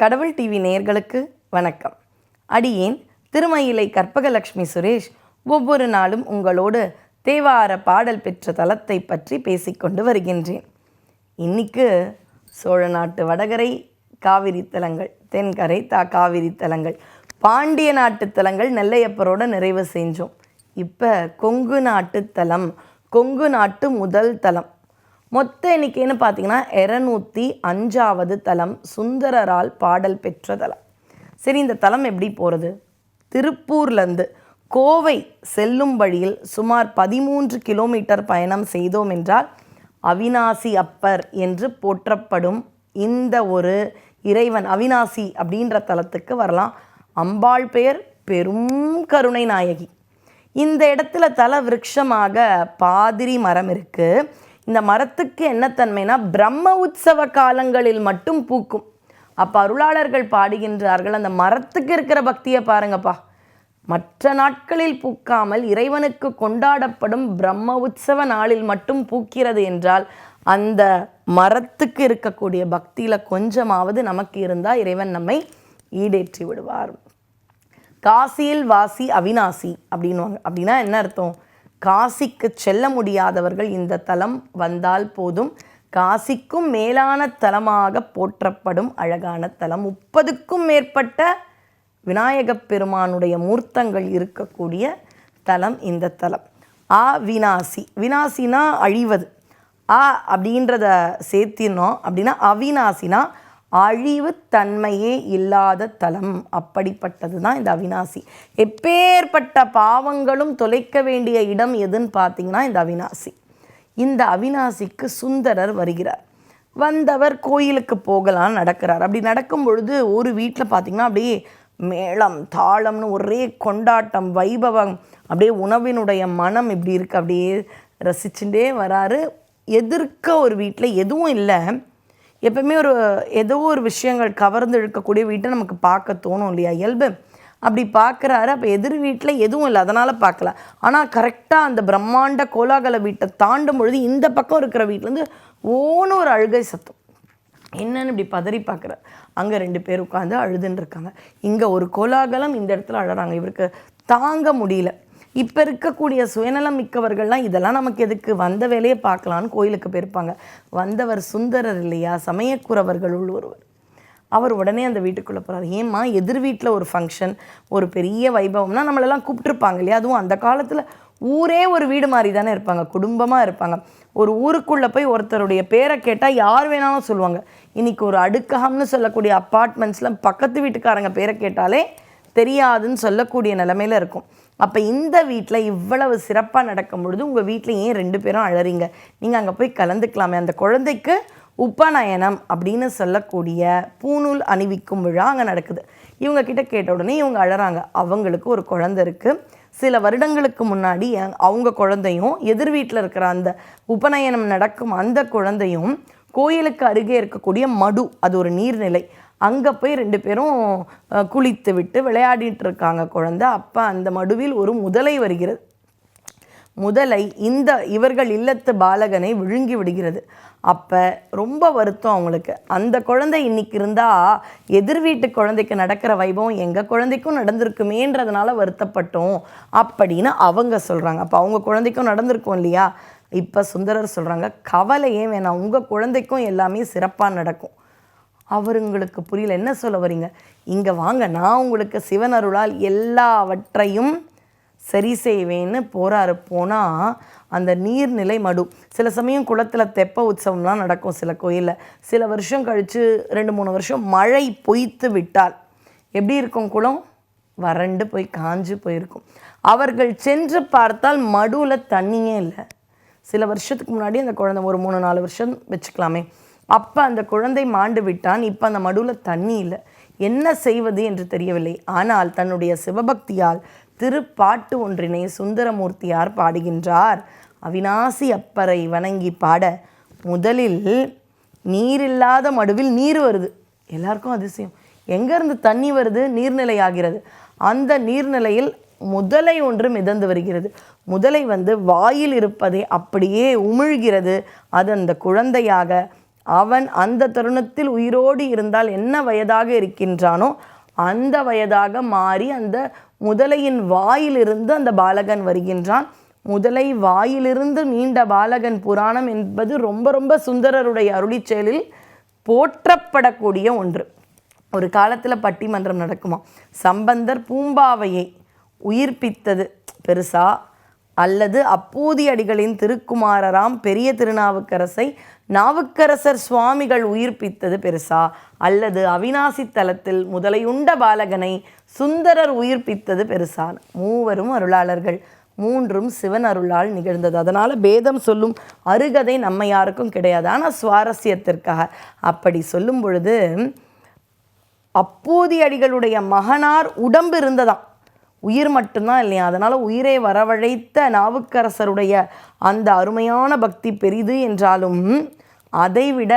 கடவுள் டிவி நேயர்களுக்கு வணக்கம். அடியேன் திருமயிலை கற்பகலட்சுமி சுரேஷ் ஒவ்வொரு நாளும் உங்களோடு தேவார பாடல் பெற்ற தலத்தை பற்றி பேசிக்கொண்டு வருகின்றேன். இன்னைக்கு சோழ நாட்டு வடகரை காவிரி தலங்கள் தென்கரை தா காவிரி தலங்கள் பாண்டிய நாட்டு தலங்கள் நெல்லையப்பரோட நிறைவு செஞ்சோம். இப்போ கொங்கு நாட்டு தலம் கொங்கு நாட்டு முதல் தலம் மொத்த எண்ணிக்கைன்னு பார்த்தீங்கன்னா இரநூத்தி அஞ்சாவது தலம் சுந்தரரால் பாடல் பெற்ற தலம். சரி இந்த தலம் எப்படி போகிறது திருப்பூர்லேருந்து கோவை செல்லும் வழியில் சுமார் பதிமூன்று கிலோமீட்டர் பயணம் செய்தோம் என்றால் அவினாசி அப்பர் என்று போற்றப்படும் இந்த ஒரு இறைவன் அவினாசி அப்படின்ற தலத்துக்கு வரலாம். அம்பாள் பெயர் பெரும் கருணை நாயகி. இந்த இடத்துல தல விருட்சமாக பாதிரி மரம் இருக்கு. இந்த மரத்துக்கு என்ன தன்மைனா பிரம்ம உற்சவ காலங்களில் மட்டும் பூக்கும். அப்போ அருளாளர்கள் பாடுகின்றார்கள் அந்த மரத்துக்கு இருக்கிற பக்தியை பாருங்கப்பா. மற்ற நாட்களில் பூக்காமல் இறைவனுக்கு கொண்டாடப்படும் பிரம்ம உற்சவ நாளில் மட்டும் பூக்கிறது என்றால் அந்த மரத்துக்கு இருக்கக்கூடிய பக்தியில் கொஞ்சமாவது நமக்கு இருந்தால் இறைவன் நம்மை ஈடேற்றி விடுவார். காசியில் வாசி அவினாசி அப்படின்வாங்க அப்படின்னா என்ன அர்த்தம்? காசிக்கு செல்ல முடியாதவர்கள் இந்த தலம் வந்தால் போதும். காசிக்கும் மேலான தலமாக போற்றப்படும் அழகான தலம். முப்பதுக்கும் மேற்பட்ட விநாயகப் பெருமானுடைய மூர்த்தங்கள் இருக்கக்கூடிய தலம் இந்த தலம். ஆ வினாசி வினாசினா அழிவது. ஆ அப்படின்றத சேர்த்தினோம் அப்படின்னா அவினாசினா அழிவுத்தன்மையே இல்லாத தலம். அப்படிப்பட்டது தான் இந்த அவினாசி. எப்பேற்பட்ட பாவங்களும் தொலைக்க வேண்டிய இடம் எதுன்னு பார்த்தீங்கன்னா இந்த அவினாசி. இந்த அவினாசிக்கு சுந்தரர் வருகிறார். வந்தவர் கோயிலுக்கு போகலாம் நடக்கிறார். அப்படி நடக்கும் பொழுது ஒரு வீட்டில் பார்த்தீங்கன்னா அப்படியே மேளம் தாளம்னு ஒரே கொண்டாட்டம் வைபவம் அப்படியே உணவினுடைய மனம் இப்படி இருக்கு. அப்படியே ரசிச்சுட்டே வராரு. எதிர்க்க ஒரு வீட்டில் எதுவும் இல்லை. எப்பவுமே ஒரு ஏதோ ஒரு விஷயங்கள் கவர்ந்து இழுக்கக்கூடிய வீட்டை நமக்கு பார்க்க தோணும் இல்லையா? இயல்பு. அப்படி பார்க்குறாரு. அப்போ எதிர் வீட்டில் எதுவும் இல்லை. அதனால் பார்க்கல. ஆனால் கரெக்டாக அந்த பிரம்மாண்ட கோலாகல வீட்டை தாண்டும் பொழுது இந்த பக்கம் இருக்கிற வீட்டிலேருந்து ஓன ஒரு அழுகை சத்தம். என்னன்னு இப்படி பதறி பார்க்குறாரு. அங்கே ரெண்டு பேர் உட்காந்து அழுதுன்னு இருக்காங்க. இங்கே ஒரு கோலாகலம் இந்த இடத்துல அழகிறாங்க இவருக்கு தாங்க முடியல. இப்போ இருக்கக்கூடிய சுயநலம் மிக்கவர்கள்லாம் இதெல்லாம் நமக்கு எதுக்கு? வந்த வேலையை பார்க்கலான்னு கோயிலுக்கு போயிருப்பாங்க. வந்தவர் சுந்தரர் இல்லையா? சமயக்குறவர்களுள் ஒருவர் அவர் உடனே அந்த வீட்டுக்குள்ளே போகிறார் ஏம்மா எதிர் வீட்டில் ஒரு ஃபங்க்ஷன் ஒரு பெரிய வைபவம்னா நம்மளெல்லாம் கூப்பிட்டுருப்பாங்க இல்லையா? அதுவும் அந்த காலத்தில் ஊரே ஒரு வீடு மாதிரி தானே இருப்பாங்க. குடும்பமாக இருப்பாங்க. ஒரு ஊருக்குள்ளே போய் ஒருத்தருடைய பேரை கேட்டால் யார் வேணாலும் சொல்லுவாங்க. இன்றைக்கி ஒரு அடுக்ககம்னு சொல்லக்கூடிய அப்பார்ட்மெண்ட்ஸில் பக்கத்து வீட்டுக்காரங்க பேரை கேட்டாலே தெரியாதுன்னு சொல்லக்கூடிய நிலமையில இருக்கும். அப்போ இந்த வீட்டில் இவ்வளவு சிறப்பாக நடக்கும் பொழுது உங்கள் வீட்டில் ஏன் ரெண்டு பேரும் அழறீங்க? நீங்கள் அங்கே போய் கலந்துக்கலாமே. அந்த குழந்தைக்கு உபநயனம் அப்படின்னு சொல்லக்கூடிய பூநூல் அணிவிக்கும் விழா அங்கே நடக்குது. இவங்க கிட்ட கேட்ட உடனே இவங்க அழறாங்க. அவங்களுக்கு ஒரு குழந்தை இருக்குது சில வருடங்களுக்கு முன்னாடி அவங்க குழந்தையும் எதிர் வீட்டில் இருக்கிற அந்த உபநயனம் நடக்கும் அந்த குழந்தையும் கோயிலுக்கு அருகே இருக்கக்கூடிய மடு அது ஒரு நீர்நிலை. அங்கே போய் ரெண்டு பேரும் குளித்து விட்டு விளையாடிட்டு இருக்காங்க குழந்தை. அப்போ அந்த மடுவில் ஒரு முதலை வருகிறது. முதலை இந்த இவர்கள் இல்லத்து பாலகனை விழுங்கி விடுகிறது. அப்போ ரொம்ப வருத்தம் அவங்களுக்கு. அந்த குழந்தை இன்னைக்கு இருந்தால் எதிர் வீட்டு குழந்தைக்கு நடக்கிற வைபவம் எங்கள் குழந்தைக்கும் நடந்திருக்குமேன்றதுனால வருத்தப்பட்டோம் அப்படின்னு அவங்க சொல்கிறாங்க அப்போ அவங்க குழந்தைக்கும் நடந்திருக்கும் இல்லையா? இப்போ சுந்தரர் சொல்கிறாங்க கவலையே வேணாம். உங்கள் குழந்தைக்கும் எல்லாமே சிறப்பாக நடக்கும். அவருங்களுக்கு புரியல. என்ன சொல்ல வரீங்க? இங்கே வாங்க நான் உங்களுக்கு சிவன் அருளால் எல்லாவற்றையும் சரி செய்வேன்னு போகிறாரு போனால் அந்த நீர்நிலை மடு. சில சமயம் குளத்தில் தெப்ப உற்சவம்லாம் நடக்கும் சில கோயிலில். சில வருஷம் கழித்து ரெண்டு மூணு வருஷம் மழை பொய்த்து விட்டால் எப்படி இருக்கும் குளம்? வறண்டு போய் காஞ்சு போயிருக்கும். அவர்கள் சென்று பார்த்தால் மடுவில் தண்ணியே இல்லை. சில வருஷத்துக்கு முன்னாடி அந்த குழந்தை ஒரு மூணு நாலு வருஷம் வச்சுக்கலாமே. அப்போ அந்த குழந்தை மாண்டு விட்டான். இப்போ அந்த மடுவில் தண்ணி இல்லை. என்ன செய்வது என்று தெரியவில்லை. ஆனால் தன்னுடைய சிவபக்தியால் திருப்பாட்டு ஒன்றினை சுந்தரமூர்த்தியார் பாடுகின்றார். அவினாசி அப்பரை வணங்கி பாட முதலில் நீரில்லாத மடுவில் நீர் வருது. எல்லாருக்கும் அதிசயம். எங்கேருந்து தண்ணி வருது? நீர்நிலை ஆகிறது அந்த நீர்நிலையில் முதலை ஒன்று மிதந்து வருகிறது. முதலை வந்து வாயில் இருப்பதை அப்படியே உமிழ்கிறது. அது அந்த குழந்தையாக அவன் அந்த தருணத்தில் உயிரோடு இருந்தால் என்ன வயதாக இருக்கின்றானோ அந்த வயதாக மாறி அந்த முதலையின் வாயிலிருந்து அந்த பாலகன் வருகின்றான். முதலை வாயிலிருந்து மீண்ட பாலகன் புராணம் என்பது ரொம்ப ரொம்ப சுந்தரருடைய அருளி செயலில் போற்றப்படக்கூடிய ஒன்று. ஒரு காலத்தில் பட்டிமன்றம் நடக்குமா சம்பந்தர் பூம்பாவையை உயிர்ப்பித்தது. பெருசாக அல்லது அப்பூதி அடிகளின் திருக்குமாரராம் பெரிய திருநாவுக்கரசை நாவுக்கரசர் சுவாமிகள் உயிர்ப்பித்தது பெருசா? அல்லது அவினாசி தலத்தில் முதலையுண்ட பாலகனை சுந்தரர் உயிர்ப்பித்தது பெருசா? மூவரும் அருளாளர்கள் மூன்றும் சிவன் அருளால் நிகழ்ந்தது. அதனால் பேதம் சொல்லும் அருகதை நம்ம யாருக்கும் கிடையாது. ஆனால் சுவாரஸ்யத்திற்காக. அப்படி சொல்லும் பொழுது அப்போதி அடிகளுடைய மகனார் உடம்பு இருந்ததாம் உயிர் மட்டும்தான் இல்லையா? அதனால் உயிரை வரவழைத்த நாவுக்கரசருடைய அந்த அருமையான பக்தி பெரிது என்றாலும் அதைவிட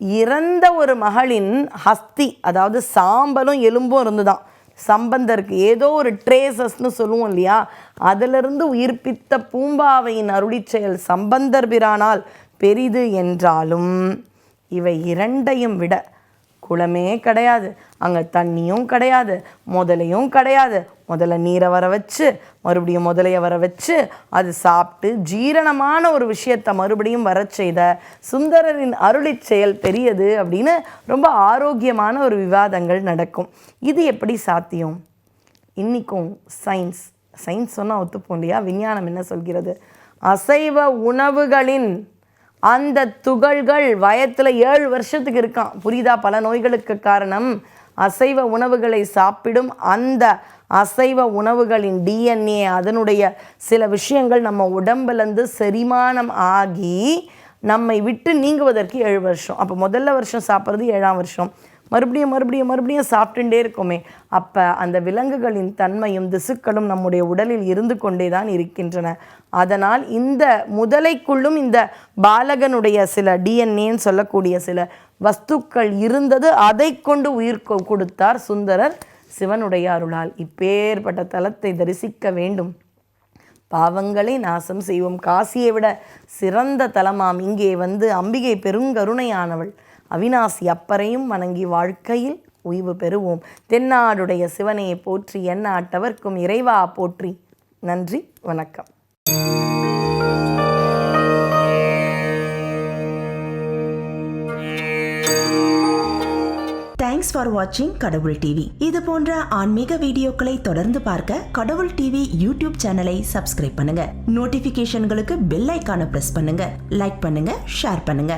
இறந்த ஒரு மகளின் ஹஸ்தி அதாவது சாம்பலும் எலும்பும் இருந்துதான். சம்பந்தருக்கு ஏதோ ஒரு ட்ரேசஸ்னு சொல்லுவோம் இல்லையா? அதிலிருந்து உயிர்ப்பித்த பூம்பாவையின் அருளி செயல் சம்பந்தர் பிரானால் பெரிது என்றாலும் இவை இரண்டையும் விட குளமே கிடையாது. அங்கே தண்ணியும் கிடையாது. முதலையும் கிடையாது. முதல்ல நீரை வர வச்சு மறுபடியும் முதலைய வர வச்சு அது சாப்பிட்டு ஜீரணமான ஒரு விஷயத்தை மறுபடியும் வர செய்த சுந்தரரின் அருளி செயல் பெரியது அப்படின்னு ரொம்ப ஆரோக்கியமான ஒரு விவாதங்கள் நடக்கும். இது எப்படி சாத்தியம்? இன்றைக்கும் சயின்ஸ் சயின்ஸ் சொன்னால் ஒத்துப்போம் இல்லையா? விஞ்ஞானம் என்ன சொல்கிறது? அசைவ உணவுகளின் அந்த துகள்கள் வயத்தில் ஏழு வருஷத்துக்கு இருக்கான் புரியுதா? பல நோய்களுக்கு காரணம் அசைவ உணவுகளை சாப்பிடும் அந்த அசைவ உணவுகளின் டிஎன்ஏ அதனுடைய சில விஷயங்கள் நம்ம உடம்புலேருந்து செரிமானம் ஆகி நம்மை விட்டு நீங்குவதற்கு ஏழு வருஷம். அப்போ முதல்ல வருஷம் சாப்பிட்றது ஏழாம் வருஷம். மறுபடியும் மறுபடியும் மறுபடியும் சாப்பிட்டுட்டே இருக்கோமே. அப்போ அந்த விலங்குகளின் தன்மையும் திசுக்களும் நம்முடைய உடலில் இருந்து கொண்டே தான் இருக்கின்றன. அதனால் இந்த முதலைக்குள்ளும் இந்த பாலகனுடைய சில டிஎன்ஏன்னு சொல்லக்கூடிய சில வஸ்துக்கள் இருந்தது. அதை கொண்டு உயிர் கொடுத்தார் சுந்தரர் சிவனுடைய அருளால். இப்பேற்பட்ட தலத்தை தரிசிக்க வேண்டும். பாவங்களை நாசம் செய்வோம். காசியை விட சிறந்த தலமாம். இங்கே வந்து அம்பிகை பெருங்கருணையானவள். அவினாசி அப்பரையும் வணங்கி வாழ்க்கையில் உய்வு பெறுவோம். தென்னாடுடைய சிவனையை போற்றி எண்ணாட்டவர்க்கும் இறைவா போற்றி. நன்றி வணக்கம். தேங்க்ஸ் ஃபார் வாட்சிங் கடவுள் டிவி இது போன்ற ஆன்மீக வீடியோக்களை தொடர்ந்து பார்க்க கடவுள் டிவி யூடியூப் சேனலை சப்ஸ்கிரைப் பண்ணுங்க. நோட்டிபிகேஷன்களுக்கு பெல் ஐக்கான பிரஸ் பண்ணுங்க. லைக் பண்ணுங்க ஷேர் பண்ணுங்க.